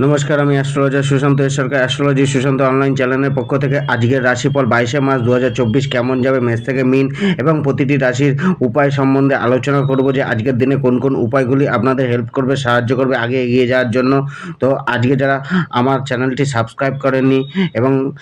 নমস্কার, আমি astrologer Sushant Sarkar astrology Sushant online চ্যানেলের পক্ষ থেকে আজকের রাশিফল বাইশে মার্চ দু হাজার চব্বিশ কেমন যাবে মেষ থেকে মিন এবং প্রতিটি রাশির উপায় সম্বন্ধে আলোচনা করব যে আজকের দিনে কোন কোন উপায়গুলি আপনাদের হেল্প করবে, সাহায্য করবে আগে এগিয়ে যাওয়ার জন্য। তো আজকে যারা আমার চ্যানেলটি সাবস্ক্রাইব করেননি এবং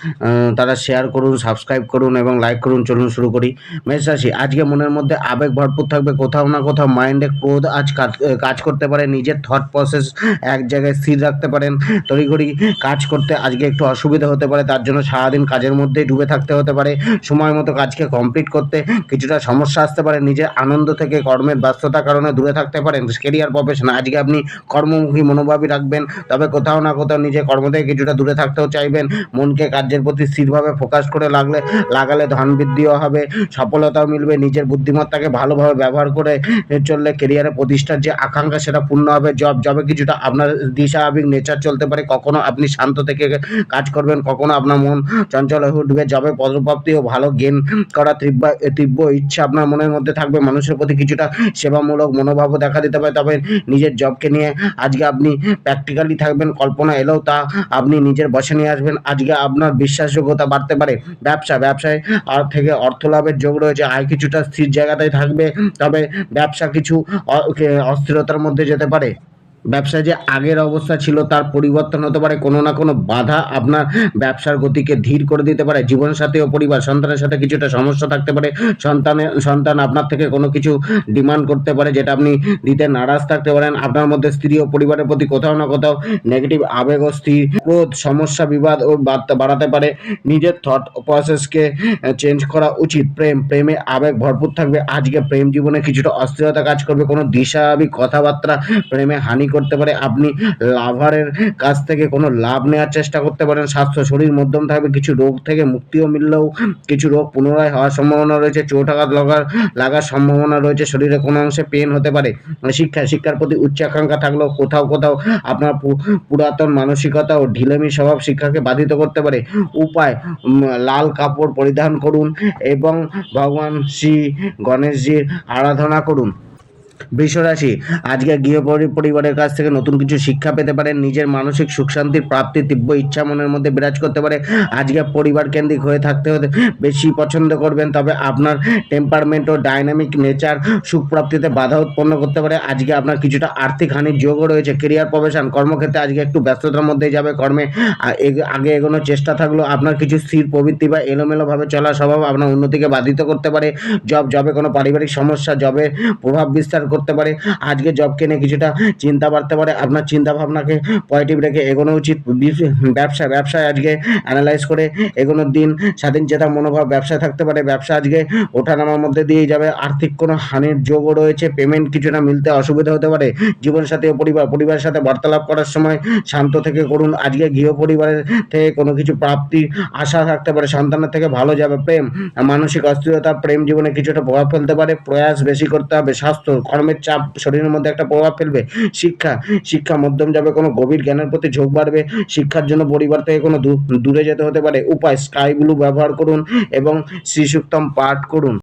তারা শেয়ার করুন সাবস্ক্রাইব করুন এবং লাইক করুন, চলুন শুরু করি। মেষ রাশি, আজকে মনের মধ্যে আবেগ ভরপুর থাকবে, কোথাও না কোথাও মাইন্ডে ক্রোধ আজ কাজ- করতে পারে, নিজের থট প্রসেস এক জায়গায় স্থির রাখতে পারেন। তড়িঘড়ি কাজ করতে আজকে একটু অসুবিধা হতে পারে, তার জন্য সারাদিন কাজের মধ্যেই ডুবে থাকতে হতে পারে। সময় মতো কাজকে কমপ্লিট করতে কিছুটা সমস্যা আসতে পারে। নিজের আনন্দ থেকে কর্মের ব্যস্ততার কারণে দূরে থাকতে পারেন। কেরিয়ার প্রফেশন আজকে আপনি কর্মমুখী মনোভাবই রাখবেন। তবে কোথাও না কোথাও নিজের কর্ম থেকে কিছুটা দূরে থাকতেও চাইবেন। মনকে কাজের প্রতি স্থিরভাবে ফোকাস করে লাগলে, লাগালে ধন বৃদ্ধিও হবে, সফলতাও মিলবে। নিজের বুদ্ধিমত্তাকে ভালোভাবে ব্যবহার করে চললে কেরিয়ারে প্রতিষ্ঠার যে আকাঙ্ক্ষা, সেটা পূর্ণ হবে। জব জবে কিছুটা আপনার দিশাভাবিক নেচার চলতে পারে, কখনো আপনি শান্ত থেকে কাজ করবেন, কখনো আপনার মন চঞ্চল হয়ে উঠবে জবে পদপ্রাপ্তি ও ভালো গেন করা তীব্র তীব্র ইচ্ছা আপনার মনের মধ্যে থাকবে, মানুষের প্রতি কিছুটা সেবামূলক মনোভাবও দেখা দিতে পারে, তবে নিজের জবকে নিয়ে আজকে আপনি প্র্যাকটিক্যালি থাকবেন, কল্পনা এলেও তা আপনি নিজের বসে নিয়ে আসবেন, আজকে আপনার বিশ্বাসযোগ্যতা বাড়তে পারে, ব্যবসা, ব্যবসায় আর থেকে অর্থ লাভের যোগ রয়েছে, আয় কিছুটা স্থির জায়গাতেই থাকবে, তবে ব্যবসা কিছু অস্থিরতার মধ্যে যেতে পারে। ব্যবসা যে আগের অবস্থা ছিল, তার পরিবর্তন হতে পারে, কোনো না কোনো বাধা আপনার ব্যবসার গতিকে ধীর করে দিতে পারে। জীবনসাথী ও পরিবার, সন্তানের সাথে কিছুটা সমস্যা থাকতে পারে সন্তানের সন্তান আপনার থেকে কোনো কিছু ডিমান্ড করতে পারে, যেটা আপনি দিতে নারাজ থাকতে পারেন। আপনার মধ্যে স্ত্রী ও পরিবারের প্রতি কোথাও না কোথাও নেগেটিভ আবেগ ও স্থির ক্রোধ, সমস্যা, বিবাদ ও বাড়তে- পারে। নিজের থট প্রসেসকে চেঞ্জ করা উচিত। প্রেম, প্রেমে আবেগ ভরপুর থাকবে। আজকে প্রেম জীবনে কিছুটা অস্থিরতা কাজ করবে। কোনো দিশাভাবী কথাবার্তা প্রেমে হানি করতে পারে, আপনি লাভারের কাছ থেকে কোনো লাভ নেওয়ার চেষ্টা করতে পারেন। স্বাস্থ্য, শরীর মধ্যম থাকবে, কিছু রোগ থেকে মুক্তিও মিললেও কিছু রোগ পুনরায় হওয়ার সম্ভাবনা রয়েছে। চোট আঘাত লাগার লাগার সম্ভাবনা রয়েছে। শরীরে কোনো অংশে পেন হতে পারে। শিক্ষা, শিক্ষার প্রতি উচ্চাকাঙ্ক্ষা থাকলেও কোথাও কোথাও আপনার পুরাতন মানসিকতা ও ঢিলেমি স্বভাব শিক্ষাকে বাধিত করতে পারে। উপায় লাল কাপড় পরিধান করুন এবং ভগবান শ্রী গণেশজির আরাধনা করুন। বৃষরাশি, আজকে গৃহপরি পরিবারের কাছ থেকে নতুন কিছু শিক্ষা পেতে পারেন নিজের মানসিক সুখ শান্তির প্রাপ্তি, তীব্র ইচ্ছা মনের মধ্যে বিরাজ করতে পারে, আজকে পরিবার কেন্দ্রিক হয়ে থাকতে হতে বেশি পছন্দ করবেন, তবে আপনার টেম্পারমেন্ট ও ডাইনামিক নেচার সুখ প্রাপ্তিতে বাধা উৎপন্ন করতে পারে, আজকে আপনার কিছুটা আর্থিক হানির যোগও রয়েছে কেরিয়ার প্রফেশন কর্মক্ষেত্রে আজকে একটু ব্যস্ততার মধ্যে যাবে, কর্মে আগে এগোনোর চেষ্টা থাকলেও আপনার কিছু স্থির প্রবৃত্তি বা এলোমেলোভাবে চলা স্বভাব আপনার উন্নতিকে বাধিত করতে পারে জব জবে কোনো পারিবারিক সমস্যা জবে প্রভাব বিস্তার করতে পারে। আজকে জবকে নিয়ে কিছুটা চিন্তা বাড়তে পারে। আপনার চিন্তা ভাবনাকে পজিটিভ রেখে এগোনো উচিত। ব্যবসা, ব্যবসায় আজকে অ্যানালাইজ করে এগোনোর দিন। স্বাধীন চেতা মনোভাব ব্যবসায় থাকতে পারে। ব্যবসা আজকে ওঠানামার মধ্যে দিয়ে যাবে। আর্থিক কোনো হানির যোগও রয়েছে। পেমেন্ট কিছুটা মিলতে অসুবিধা হতে পারে। জীবনসাথী ও পরিবার, পরিবারের সাথে বার্তালাপ করার সময় শান্ত থেকে করুন। আজকে গৃহ পরিবারের থেকে কোনো কিছু প্রাপ্তি, আশা থাকতে পারে। সন্তানের থেকে ভালো যাবে। প্রেম, মানসিক অস্থিরতা, প্রেম জীবনে কিছুটা প্রভাব ফেলতে পারে। প্রয়াস বেশি করতে হবে। স্বাস্থ্য কর্মের চাপ, শরীরের মধ্যে একটা প্রভাব ফেলবে। শিক্ষা শিক্ষা মধ্যম যাবে, কোনো গভীর জ্ঞানের প্রতি ঝোঁক বাড়বে। শিক্ষার জন্য পরিবার থেকে কোনো দূরে যেতে হতে পারে। উপায় স্কাই ব্লু ব্যবহার করুন এবং শ্রীসুক্তম পাঠ করুন।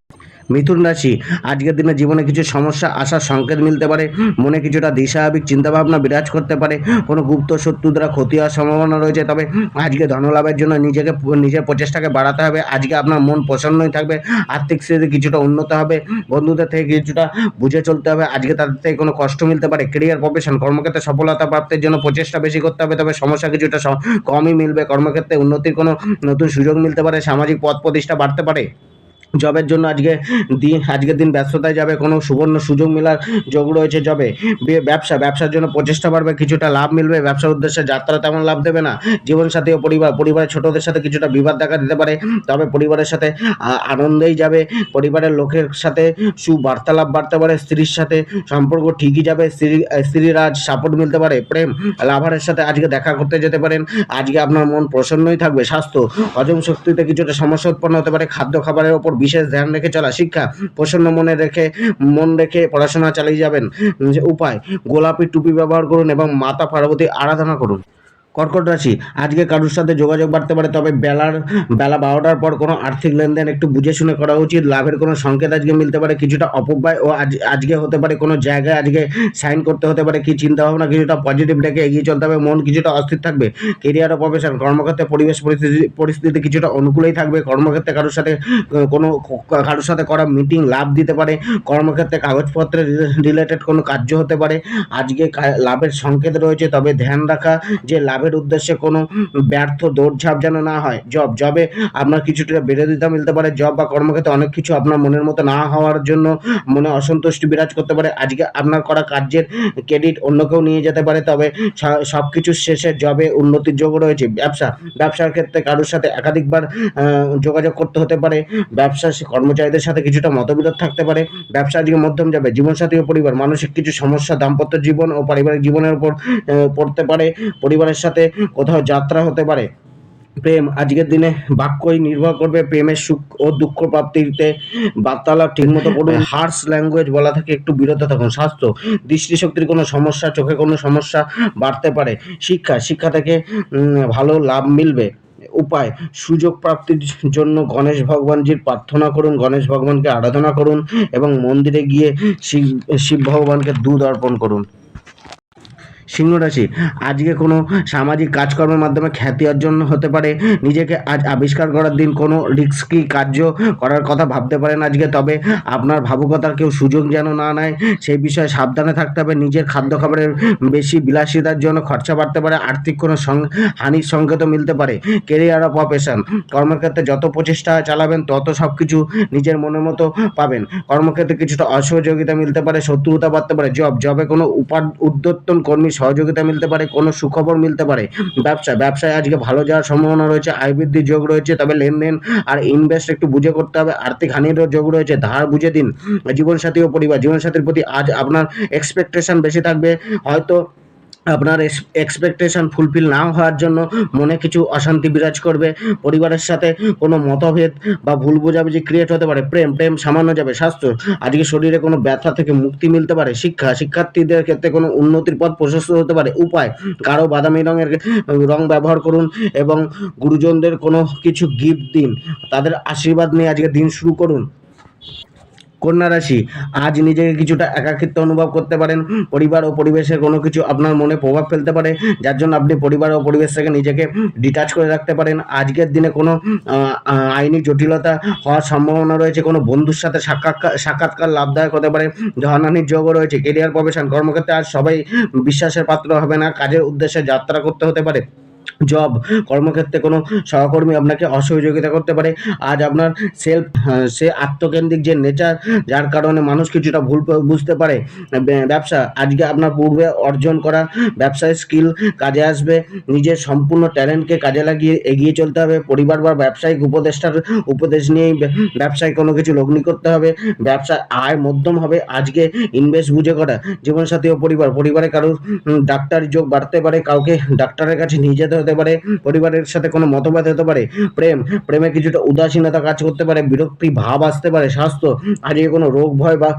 মিথুন রাশি, আজকের দিনে জীবনে কিছু সমস্যা আসার সংকেত মিলতে পারে। মনে কিছুটা দিশাভাবিক চিন্তাভাবনা বিরাজ করতে পারে। কোনো গুপ্ত শত্রু দ্বারা ক্ষতি হওয়ার সম্ভাবনা রয়েছে। তবে আজকে ধনলাভের জন্য নিজেকে, নিজের প্রচেষ্টাকে বাড়াতে হবে। আজকে আপনার মন প্রসন্নই থাকবে। আর্থিক স্থিতি কিছুটা উন্নত হবে। বন্ধুদের থেকে কিছুটা বুঝে চলতে হবে। আজকে তাদের থেকে কোনো কষ্ট মিলতে পারে। কেরিয়ার প্রফেশন, কর্মক্ষেত্রে সফলতা প্রাপ্তির জন্য প্রচেষ্টা বেশি করতে হবে। তবে সমস্যা কিছুটা কমই মিলবে। কর্মক্ষেত্রে উন্নতির কোনো নতুন সুযোগ মিলতে পারে। সামাজিক পথ প্রতিষ্ঠা বাড়তে পারে। জবের জন্য আজকে দিন, আজকের দিন ব্যস্ততায় যাবে, কোনো সুবর্ণ সুযোগ মেলার যোগ রয়েছে জবে। ব্যবসা, ব্যবসার জন্য প্রচেষ্টা বাড়বে, কিছুটা লাভ মিলবে, ব্যবসার উদ্দেশ্যে যাত্রা তেমন লাভ দেবে না। জীবনসাথী ও পরিবার, পরিবারের ছোটদের সাথে কিছুটা বিবাদ দেখা দিতে পারে, তবে পরিবারের সাথে আনন্দেই যাবে, পরিবারের লোকের সাথে সুবার্তালাপ বাড়তে পারে, স্ত্রীর সাথে সম্পর্ক ঠিকই যাবে, স্ত্রী, স্ত্রীর আজ সাপোর্ট মিলতে পারে, প্রেম, লাভারের সাথে আজকে দেখা করতে যেতে পারেন, আজকে আপনার মন প্রসন্নই থাকবে, স্বাস্থ্য, হজম শক্তিতে কিছুটা সমস্যা উৎপন্ন হতে পারে, খাদ্য খাবারের ওপর বিশেষ ধ্যান রেখে চলা, শিক্ষা প্রসন্ন মনে রেখে, মন রেখে পড়াশোনা চালিয়ে যাবেন। উপায়, গোলাপি টুপি ব্যবহার করুন এবং মাতা পার্বতী আরাধনা করুন। কর্কট রাশি। আজকে কারোর সাথে যোগাযোগ বাড়তে পারে, তবে বেলার, বেলা বারোটার পর কোনো আর্থিক লেনদেন একটু বুঝে শুনে করা উচিত। লাভের কোনো সংকেত আজকে মিলতে পারে, কিছুটা অপব্যয় ও আজ, আজকে হতে পারে কোনো জায়গায় আজকে সাইন করতে হতে পারে, কি চিন্তা ভাবনা কিছুটা পজিটিভ রেখে এগিয়ে চলতে হবে, মন কিছুটা অস্থির থাকবে। কেরিয়ার ও প্রফেশন কর্মক্ষেত্রে পরিবেশ পরিস্থিতি পরিস্থিতি কিছুটা অনুকূলেই থাকবে। কর্মক্ষেত্রে কারোর সাথে কোনো, কারোর সাথে করা মিটিং লাভ দিতে পারে। কর্মক্ষেত্রে কাগজপত্রের রিলেটেড কোনো কার্য হতে পারে। আজকে লাভের সংকেত রয়েছে, তবে ধ্যান রাখা যে লাভের উদ্দেশ্যে কোনো ব্যর্থ দৌড়ঝাঁপ যেন না হয়। জব, জবে আপনার কিছুটা বিরোধিতা মিলতে পারে, জব বা কর্মক্ষেত্রে অনেক কিছু আপনার মনের মতো না হওয়ার জন্য মনে অসন্তুষ্টি বিরাজ করতে পারে। আজকে আপনার করা কার্যের ক্রেডিট অন্য কেউ নিয়ে যেতে পারে, তবে সব কিছুর শেষে জবে উন্নতির যোগ রয়েছে। ব্যবসা, ব্যবসার ক্ষেত্রে কারোর সাথে একাধিকবার যোগাযোগ করতে হতে পারে। ব্যবসা কর্মচারীদের সাথে কিছুটা মতবিরোধ থাকতে পারে। ব্যবসা আজকে মধ্যম যাবে, জীবনসাথী ও পরিবার, মানসিক কিছু সমস্যা, দাম্পত্য জীবন ও পারিবারিক জীবনের উপর পড়তে পারে। পরিবারের সাথে কোথাও যাত্রা হতে পারে। প্রেম, আজকের দিনে বাক্যই নির্ভর করবে প্রেমের সুখ ও দুঃখ প্রাপ্তিতে। বার্তালাপ ঠিকমতো করুন, হার্স ল্যাঙ্গুয়েজ বলা থেকে একটু বিরত থাকুন। স্বাস্থ্য, দৃষ্টিশক্তির কোনো সমস্যা, চোখে কোনো সমস্যা বাড়তে পারে। শিক্ষা শিক্ষা থেকে ভালো লাভ মিলবে। উপায়, সুযোগ প্রাপ্তির জন্য গণেশ ভগবানজির প্রার্থনা করুন, গণেশ ভগবানকে আরাধনা করুন এবং মন্দিরে গিয়ে শিব শিব ভগবানকে দুধ অর্পণ করুন। সিংহ রাশি। আজকে কোনো সামাজিক কাজকর্মের মাধ্যমে খ্যাতি অর্জন হতে পারে। নিজেকে আজ আবিষ্কার করার দিন কোনো রিস্কি কার্য করার কথা ভাবতে পারেন আজকে। তবে আপনার ভাবুকতার কেউ সুযোগ যেন না নেয়, সেই বিষয়ে সাবধানে থাকতে হবে। নিজের খাদ্য খাবারের বেশি বিলাসিতার জন্য খরচা বাড়তে পারে। আর্থিক কোনো হানির সংকেতও মিলতে পারে। কেরিয়ার অফ প্রফেশন কর্মক্ষেত্রে যত প্রচেষ্টা চালাবেন, তত সব কিছু নিজের মনের মতো পাবেন। কর্মক্ষেত্রে কিছুটা অসহযোগিতা মিলতে পারে, শত্রুতা বাড়তে পারে। জব জবে কোনো উপা উদ্যতন কর্মী সহযোগিতা মিলতে পারে, কোনো সুখবর মিলতে পারে। ব্যবসা, ব্যবসায় আজকে ভালো যাওয়ার সম্ভাবনা রয়েছে, আয় বৃদ্ধির যোগ রয়েছে, তবে লেনদেন আর ইনভেস্ট একটু বুঝে করতে হবে, আর্থিক হানিরও যোগ রয়েছে, ধার বুঝে দিন। জীবনসাথী ও পরিবার, জীবনসাথীর প্রতি আজ আপনার এক্সপেকটেশন বেশি থাকবে, হয়তো আপনার এক্সপেকটেশন ফুলফিল না হওয়ার জন্য মনে কিছু অশান্তি বিরাজ করবে। পরিবারের সাথে কোনো মতভেদ বা ভুল বোঝাবুঝি ক্রিয়েট হতে পারে। প্রেম প্রেম সামান্য যাবে, স্বাস্থ্য। আজকে শরীরে কোনো ব্যথা থেকে মুক্তি মিলতে পারে। শিক্ষা, শিক্ষার্থীদের ক্ষেত্রে কোনো উন্নতির পথ প্রশস্ত হতে পারে। উপায় গাঢ় বাদামি রঙের, রং ব্যবহার করুন এবং গুরুজনদের কোনো কিছু গিফট দিন। তাদের আশীর্বাদ নিয়ে আজকে দিন শুরু করুন। কন্যা রাশি, আজ নিজেকে কিছুটা একাকিত্ব অনুভব করতে পারেন। পরিবার ও পরিবেশের কোনো কিছু আপনার মনে প্রভাব ফেলতে পারে, যার জন্য আপনি পরিবার ও পরিবেশ থেকে নিজেকে ডিটাচ করে রাখতে পারেন। আজকের দিনে কোনো আইনি জটিলতা হওয়ার সম্ভাবনা রয়েছে। কোনো বন্ধুর সাথে সাক্ষাৎকার সাক্ষাৎকার লাভদায়ক হতে পারে। ধনানির যোগও রয়েছে। কেরিয়ার প্রফেশন কর্মক্ষেত্রে আজ সবাই বিশ্বাসের পাত্র হবে না। কাজের উদ্দেশ্যে যাত্রা করতে হতে পারে। জব কর্মক্ষেত্রে কোনো সহকর্মী আপনাকে অসহযোগিতা করতে পারে। আজ আপনার সেলফ সে আত্মকেন্দ্রিক যে নেচার যার কারণে মানুষ কিছুটা ভুল বুঝতে পারে। ব্যবসা, আজকে আপনার পূর্বে অর্জন করা ব্যবসায় স্কিল কাজে আসবে। নিজের সম্পূর্ণ ট্যালেন্টকে কাজে লাগিয়ে এগিয়ে চলতে হবে। পরিবার বা ব্যবসায়িক উপদেষ্টার উপদেশ নিয়েই ব্যবসায় কোনো কিছু লগ্নি করতে হবে। ব্যবসা আয় মধ্যম হবে। আজকে ইনভেস্ট বুঝে করা। জীবনসাথী ও পরিবার, পরিবারে কারোর ডাক্তারি যোগ বাড়তে পারে। কাউকে ডাক্তারের কাছে নিয়ে যেতে হতে পারে, পরিবারের সাথে কোনো মতভেদ হতে পারে, প্রেম, প্রেমে কিছুটা উদাসীনতা কাজ করতে পারে, বিরক্তি ভাব আসতে পারে, স্বাস্থ্য আজকে কোনো রোগ, ভয় বা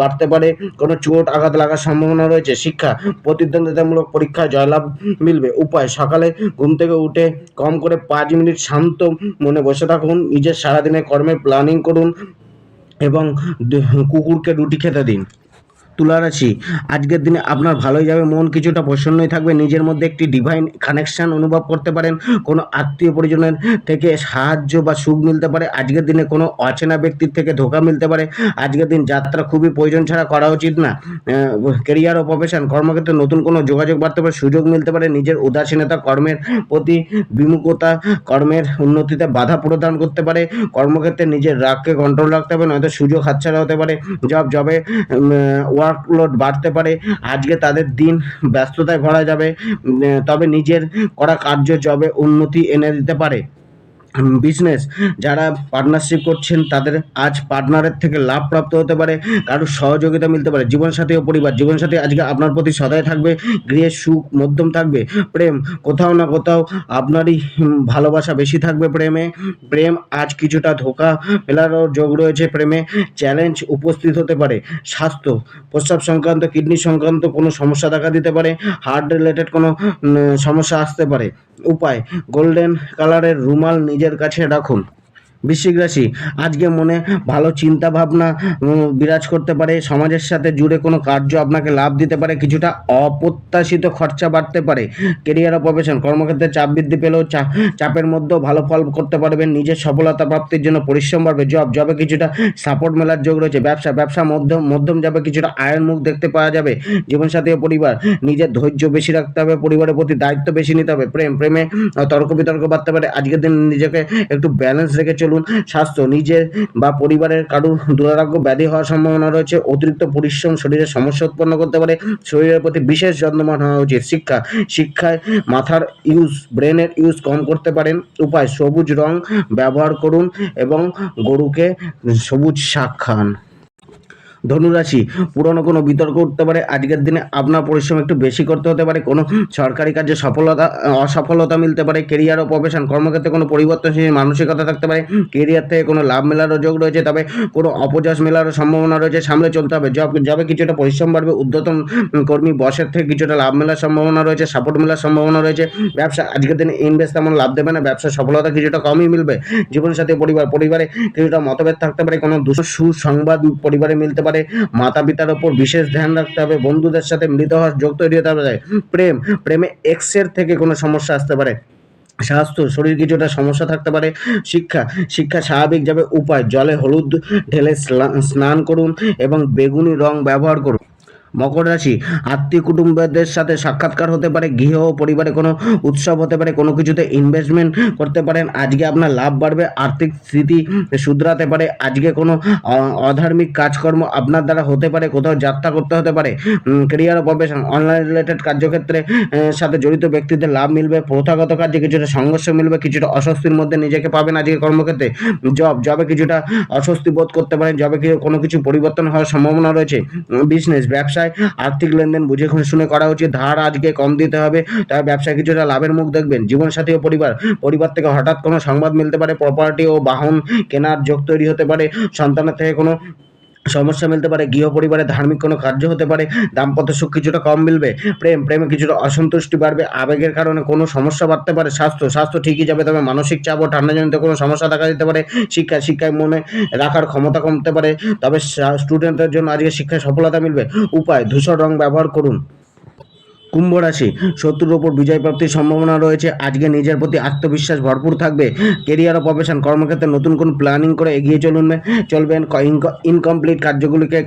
বাড়তে পারে, কোনো চোট, আঘাত লাগার সম্ভাবনা রয়েছে, শিক্ষা, প্রতিদ্বন্দ্বিতামূলক পরীক্ষায় জয়লাভ মিলবে, উপায়, সকালে ঘুম থেকে উঠে কম করে পাঁচ মিনিট শান্ত মনে বসে থাকুন, নিজের সারাদিনের কর্মের প্ল্যানিং করুন এবং কুকুরকে রুটি খেতে দিন। তুলা রাশি আজকের দিনে আপনার ভালোই যাবে, মন কিছুটা প্রসন্নই থাকবে, নিজের মধ্যে একটি ডিভাইন কানেকশন অনুভব করতে পারেন, কোনো আত্মীয় পরিজনের থেকে সাহায্য বা সুখ মিলতে পারে, আজকের দিনে কোনো অচেনা ব্যক্তির থেকে ধোকা মিলতে পারে, আজকের দিন যাত্রা খুবই প্রয়োজন ছাড়া করা উচিত না। কেরিয়ার ও প্রফেশন কর্মক্ষেত্রে নতুন কোনো যোগাযোগ বাড়তে পারে, সুযোগ মিলতে পারে, নিজের উদাসীনতা, কর্মের প্রতি বিমুখতা, কর্মের উন্নতিতে বাধা প্রদান করতে পারে, কর্মক্ষেত্রে নিজের রাগকে কন্ট্রোল রাখতে হবে, নয়তো সুযোগ হাতছাড়া হতে পারে জব জবে ওয়ার্কলোড বাড়তে পারে, আজকে তাদের দিন ব্যস্ততায় ভরা যাবে তবে নিজের করা কার্য জবে উন্নতি এনে দিতে পারে। বিজনেস যারা পার্টনারশিপ করছেন, তাদের আজ পার্টনারের থেকে লাভ প্রাপ্ত হতে পারে কারোর সহযোগিতা মিলতে পারে, জীবনসাথী ও পরিবার, জীবনসাথী আজকে আপনার প্রতি সদয় থাকবে গৃহের সুখ, মধ্যম থাকবে, প্রেম, কোথাও না কোথাও আপনারই ভালোবাসা বেশি থাকবে প্রেমে, প্রেম আজ কিছুটা ধোকা মেলারও যোগ রয়েছে প্রেমে চ্যালেঞ্জ উপস্থিত হতে পারে, স্বাস্থ্য, প্রস্রাব সংক্রান্ত কিডনি সংক্রান্ত কোনো সমস্যা দেখা দিতে পারে হার্ট রিলেটেড কোনো সমস্যা আসতে পারে। উপায়। গোল্ডেন কালারের রুমাল নিজের কাছে রাখুন। বৃশ্চিক রাশি। আজকে মনে ভালো চিন্তা ভাবনা বিরাজ করতে পারে। সমাজের সাথে জুড়ে কোনো কার্য আপনাকে লাভ দিতে পারে। কিছুটা অপ্রত্যাশিত খরচা বাড়তে পারে। কেরিয়ার ও প্রফেশন কর্মক্ষেত্রে চাপ বৃদ্ধি পেলেও চাপের মধ্যেও ভালো ফল করতে পারবেন। নিজের সফলতা প্রাপ্তির জন্য পরিশ্রম বাড়বে। জব, জবে কিছুটা সাপোর্ট মেলার যোগ রয়েছে। ব্যবসা ব্যবসা মধ্যম মধ্যম যাবে, কিছুটা আয়ের মুখ দেখতে পাওয়া যাবে। জীবনসাথী ও পরিবার, নিজের ধৈর্য বেশি রাখতে হবে। পরিবারের প্রতি দায়িত্ব বেশি নিতে হবে। প্রেম, প্রেমে তর্ক বিতর্ক বাড়তে পারে। আজকের দিন নিজেকে একটু ব্যালেন্স রেখে চলুন, স্বাস্থ্য, নিজের বা পরিবারের কারোর দুরারোগ্য ব্যাধি হওয়ার সম্ভাবনা রয়েছে, অতিরিক্ত পরিশ্রম শরীরে সমস্যা উৎপন্ন করতে পারে, শরীরের প্রতি বিশেষ যত্নবান হওয়া উচিত। শিক্ষা, শিক্ষায় মাথার ইউজ ব্রেনের ইউজ কম করতে পারেন। উপায়, সবুজ রং ব্যবহার করুন এবং গরুকে সবুজ শাক খান ধনুরাশি। পুরনো কোনো বিতর্ক উঠতে পারে, আজকের দিনে আপনার পরিশ্রম একটু বেশি করতে হতে পারে, কোনো সরকারি কাজে সফলতা, অসফলতা মিলতে পারে কেরিয়ার ও প্রফেশন কর্মক্ষেত্রে কোনো পরিবর্তনশীল মানসিকতা থাকতে পারে কেরিয়ার থেকে কোনো লাভ মেলারও যোগ রয়েছে, তবে কোনো অপযশ মেলারও সম্ভাবনা রয়েছে, সামলে চলতে হবে। জব, জবে কিছুটা পরিশ্রম বাড়বে, উদ্যতন কর্মী, বসের থেকে কিছুটা লাভ মেলার সম্ভাবনা রয়েছে সাপোর্ট মেলার সম্ভাবনা রয়েছে, ব্যবসা, আজকের দিনে ইনভেস্ট তেমন লাভ দেবে না, ব্যবসা সফলতা কিছুটা কমই মিলবে, জীবনসাথী পরিবার, পরিবারে কিছুটা মতভেদ থাকতে পারে, কোনো দুঃ সুসংবাদ পরিবারে মিলতে পারে মাতা পিতার ওপর বিশেষ ধ্যান রাখতে হবে, বন্ধুদের সাথে মিলিত হওয়ার যোগ তৈরি হতে হবে। প্রেম, প্রেমে এক্সের থেকে কোনো সমস্যা আসতে পারে। স্বাস্থ্য, শরীর কিছুটা সমস্যা থাকতে পারে। শিক্ষা শিক্ষা স্বাভাবিক যাবে উপায়, জলে হলুদ ঢেলে স্নান করুন এবং বেগুনি রং ব্যবহার করুন। মকর রাশি, আত্মীয় কুটুম্বদের সাথে সাক্ষাৎকার হতে পারে, গৃহ ও পরিবারে কোনো উৎসব হতে পারে, কোনো কিছুতে ইনভেস্টমেন্ট করতে পারেন, আজকে আপনার লাভ বাড়বে, আর্থিক স্থিতি শুধরাতে পারে, আজকে কোনো অধার্মিক কাজকর্ম আপনার দ্বারা হতে পারে, কোথাও যাত্রা করতে হতে পারে কেরিয়ার ও প্রফেশন অনলাইন রিলেটেড কার্যক্ষেত্রে সাথে জড়িত ব্যক্তিদের লাভ মিলবে, প্রথাগত কাজে কিছুটা সংঘর্ষ মিলবে, কিছুটা অস্বস্তির মধ্যে নিজেকে পাবেন আজকে কর্মক্ষেত্রে জব জবে কিছুটা অস্বস্তি বোধ করতে পারেন জবে কোনো কিছু পরিবর্তন হওয়ার সম্ভাবনা রয়েছে বিজনেস ব্যবসায় আর্থিক লেনদেন বুঝে শুনে করা উচিত। ধার আজকে কম দিতে হবে তবে ব্যবসায় কিছুটা লাভের মুখ দেখবেন। জীবনসাথী ও পরিবার পরিবার থেকে হঠাৎ কোনো সংবাদ মিলতে পারে প্রপার্টি ও বাহন কেনার যোগ তৈরি হতে পারে, সন্তানের থেকে কোনো সমস্যা মিলতে পারে, গৃহ পরিবারে ধার্মিক কোনো কার্য হতে পারে, দাম্পত্য সুখ কিছুটা কম মিলবে, প্রেম, প্রেমে কিছুটা অসন্তুষ্টি বাড়বে, আবেগের কারণে কোনো সমস্যা বাড়তে পারে, স্বাস্থ্য স্বাস্থ্য ঠিকই যাবে, তবে মানসিক চাপ ও ঠান্ডাজনিত কোনো সমস্যা দেখা দিতে পারে, শিক্ষা, শিক্ষায় মনে রাখার ক্ষমতা কমতে পারে, তবে স্টুডেন্টদের জন্য আজকে শিক্ষায় সফলতা মিলবে। উপায়, ধূসর রং ব্যবহার করুন। কুম্ভ রাশি। শত্রুর ওপর বিজয় প্রাপ্তির সম্ভাবনা রয়েছে। আজকে নিজের প্রতি আত্মবিশ্বাস ভরপুর থাকবে। কেরিয়ার ও প্রফেশন কর্মক্ষেত্রে নতুন কোন প্ল্যানিং করে এগিয়ে চলুন চলবেন। ইনকমপ্লিট কার্যগুলিকে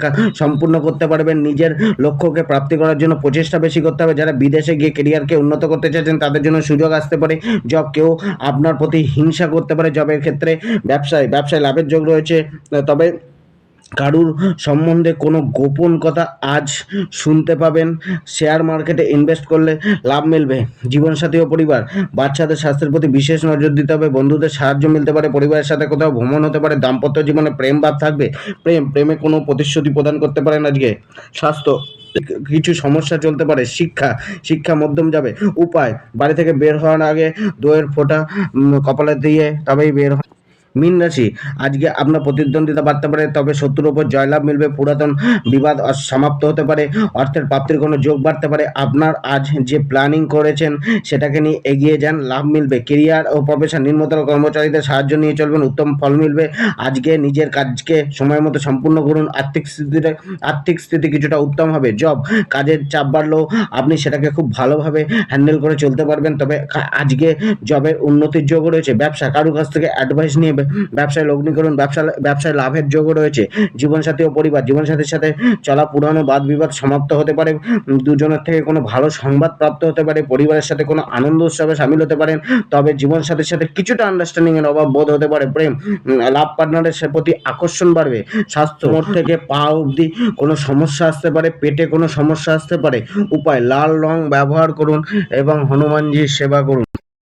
সম্পূর্ণ করতে পারবেন। নিজের লক্ষ্যকে প্রাপ্তি করার জন্য প্রচেষ্টা বেশি করতে হবে। যারা বিদেশে গিয়ে কেরিয়ারকে উন্নত করতে চাইছেন, তাদের জন্য সুযোগ আসতে পারে। জব কেউ আপনার প্রতি হিংসা করতে পারে। জবের ক্ষেত্রে ব্যবসায় ব্যবসায় লাভের যোগ রয়েছে। তবে কারুর সম্বন্ধে কোনো গোপন কথা আজ শুনতে পাবেন। শেয়ার মার্কেটে ইনভেস্ট করলে লাভ মিলবে। জীবনসাথী ও পরিবার, বাচ্চাদের স্বাস্থ্যের প্রতি বিশেষ নজর দিতে হবে। বন্ধুদের সাহায্য মিলতে পারে, পরিবারের সাথে কোথাও ভ্রমণ হতে পারে, দাম্পত্য জীবনে প্রেম ভাব থাকবে। প্রেম, প্রেমে কোনো প্রতিশ্রুতি প্রদান করতে পারেন আজকে। স্বাস্থ্য, কিছু সমস্যা চলতে পারে, শিক্ষা শিক্ষা মধ্যম যাবে। উপায়, বাড়ি থেকে বের হওয়ার আগে দইয়ের ফোঁটা কপালে দিয়ে তবেই বের হ- মীন রাশি। আজকে আপনার প্রতিদ্বন্দ্বিতা বাড়তে পারে, তবে শত্রুর ওপর জয়লাভ মিলবে, পুরাতন বিবাদ সমাপ্ত হতে পারে, অর্থের প্রাপ্তির কোনো যোগ বাড়তে পারে। আপনার আজ যে প্ল্যানিং করেছেন, সেটাকে নিয়ে এগিয়ে যান, লাভ মিলবে। কেরিয়ার ও প্রফেশন নিম্নতর কর্মচারীদের সাহায্য নিয়ে চলবেন, উত্তম ফল মিলবে। আজকে নিজের কাজকে সময় মতো সম্পূর্ণ করুন, আর্থিক স্থিতিতে আর্থিক স্থিতি কিছুটা উত্তম হবে। জব কাজের চাপ বাড়লেও আপনি সেটাকে খুব ভালোভাবে হ্যান্ডেল করে চলতে পারবেন, তবে আজকে জবের উন্নতির যোগও রয়েছে। ব্যবসা কারোর কাছ থেকে অ্যাডভাইস নিয়ে ব্যবসায় লগ্নি করুন ব্যবসা ব্যবসায় লাভের যোগও রয়েছে। জীবনসাথী ও পরিবার, জীবনসাথীর সাথে চলা পুরানো বাদ বিবাদ সমাপ্ত হতে পারে। দুজনের থেকে কোনো ভালো সংবাদ প্রাপ্ত হতে পারে, পরিবারের সাথে কোনো আনন্দ উৎসবে সামিল হতে পারেন, তবে জীবনসাথীর সাথে কিছুটা আন্ডারস্ট্যান্ডিং এর অভাব বোধ হতে পারে। প্রেম লাভ পার্টনারের প্রতি আকর্ষণ বাড়বে। স্বাস্থ্য থেকে পা অবধি কোনো সমস্যা আসতে পারে, পেটে কোনো সমস্যা আসতে পারে। উপায়, লাল রং ব্যবহার করুন এবং হনুমানজির সেবা করুন।